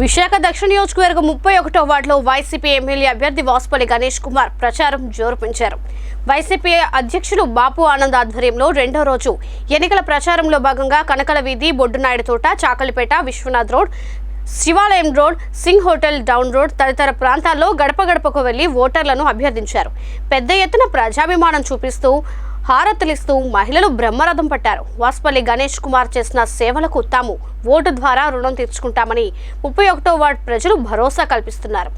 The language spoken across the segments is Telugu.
విశాఖ దక్షిణ నియోజకవర్గం ముప్పై ఒకటో వార్డులో వైసీపీ ఎమ్మెల్యే అభ్యర్థి వాసుపల్లి గణేష్ కుమార్ ప్రచారం జోరు పెంచారు వైసీపీ అధ్యక్షులు బాపు ఆనంద్ ఆధ్వర్యంలో రెండో రోజు ఎన్నికల ప్రచారంలో భాగంగా కనకల వీధి బొడ్డునాయుడు తోట చాకలిపేట విశ్వనాథ్ రోడ్ శివాలయం road Singh hotel down road తదితర ప్రాంతాల్లో గడప గడపకు వెళ్ళి ఓటర్లను అభ్యర్థించారు. పెద్ద ఎత్తున ప్రజాభిమానం చూపిస్తూ హారతులిస్తూ మహిళలు బ్రహ్మరథం పట్టారు. వాస్పల్లి గణేష్ కుమార్ చేసిన సేవలకు తాము ఓటు ద్వారా రుణం తీర్చుకుంటామని ముప్పై ఒకటో వార్డు ప్రజలు భరోసా కల్పిస్తున్నారు.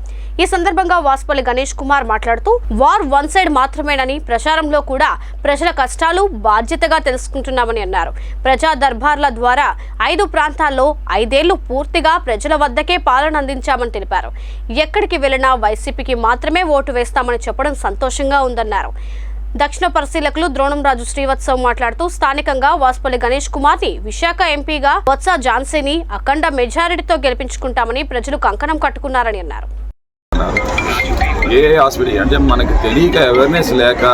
ఈ సందర్భంగా వాస్పల్లి గణేష్ కుమార్ మాట్లాడుతూ వార్ వన్ సైడ్ మాత్రమేనని ప్రచారంలో కూడా ప్రజల కష్టాలు బాధ్యతగా తెలుసుకుంటున్నామని అన్నారు. ప్రజా దర్బార్ల ద్వారా ఐదు ప్రాంతాల్లో ఐదేళ్ళు పూర్తిగా ప్రజల వద్దకే పాలన అందించామని తెలిపారు. ఎక్కడికి వెళ్ళినా వైసీపీకి మాత్రమే ఓటు వేస్తామని చెప్పడం సంతోషంగా ఉందన్నారు. దక్షిణ పరిశీలకులు ద్రోణంరాజు శ్రీవత్సవ్ మాట్లాడుతూ స్థానికంగా వాసుపల్లి గణేష్ కుమార్ని విశాఖ ఎంపీగా బొత్స ఝాన్సీని అఖండ మెజారిటీతో గెలిపించుకుంటామని ప్రజలు కంకణం కట్టుకున్నారని అన్నారు. ఏ హాస్పిటల్ అంటే మనకు తెలియక అవేర్నెస్ లేక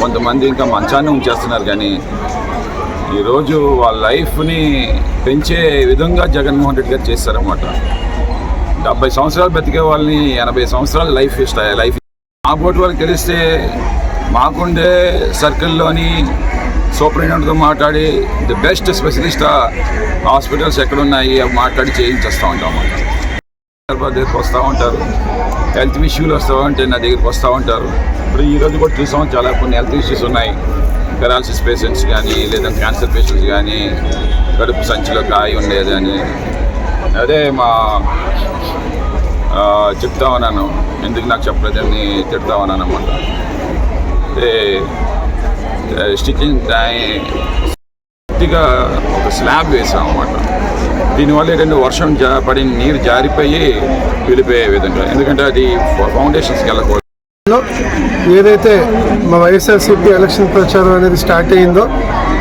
కొంతమంది ఇంకా మంచాన్ని ఉంచేస్తున్నారు కానీ ఈరోజు వాళ్ళ లైఫ్ని పెంచే విధంగా జగన్మోహన్ రెడ్డి గారు చేస్తారన్నమాట. డెబ్బై సంవత్సరాలు బతికే వాళ్ళని ఎనభై సంవత్సరాలు లైఫ్ ఇస్తాయి లైఫ్ మా బోటి వాళ్ళకి తెలిస్తే మాకుండే సర్కిల్లోని సూపరింటెండెంట్తో మాట్లాడి ది బెస్ట్ స్పెషలిస్ట్ హాస్పిటల్స్ ఎక్కడున్నాయి అవి మాట్లాడి చేయించేస్తూ ఉంటాం హైదరాబాద్ దగ్గరికి వస్తూ ఉంటారు. హెల్త్ ఇష్యూలు వస్తూ ఉంటే నా దగ్గరికి వస్తూ ఉంటారు. ఇప్పుడు ఈ రోజు కూడా చూసాం చాలా కొన్ని హెల్త్ ఇష్యూస్ ఉన్నాయి. పెరాలసిస్ పేషెంట్స్ కానీ లేదా క్యాన్సర్ పేషెంట్స్ కానీ కడుపు సంచిలో కాయ ఉండేదని అదే మా చెప్తా ఉన్నాను ఎందుకు నాకు చెప్పలేదని తిడతా ఉన్నాను అనమాట స్టిచ్చింగ్ పూర్తిగా ఒక స్లాబ్ వేసాం అనమాట దీనివల్ల ఏంటంటే వర్షం జా పడి నీరు జారిపోయి వెళ్ళిపోయే విధంగా. ఎందుకంటే అది ఫౌండేషన్స్కి వెళ్ళకూడదు. ఏదైతే మా వైఎస్ఆర్సీపీ ఎలక్షన్ ప్రచారం అనేది స్టార్ట్ అయ్యిందో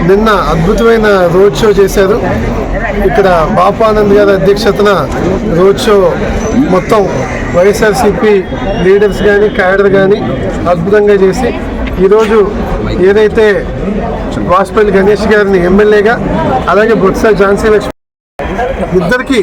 నిన్న అద్భుతమైన రోడ్ షో చేశారు. ఇక్కడ బాపానంద్ గారి అధ్యక్షతన రోడ్ షో మొత్తం వైఎస్ఆర్సీపీ లీడర్స్ కానీ క్యాడర్ కానీ అద్భుతంగా చేసి ఈరోజు ఏదైతే వాజ్పేయి గణేష్ గారిని ఎమ్మెల్యేగా అలాగే బొత్స ఝాన్సీ లక్ష్మి ఇద్దరికి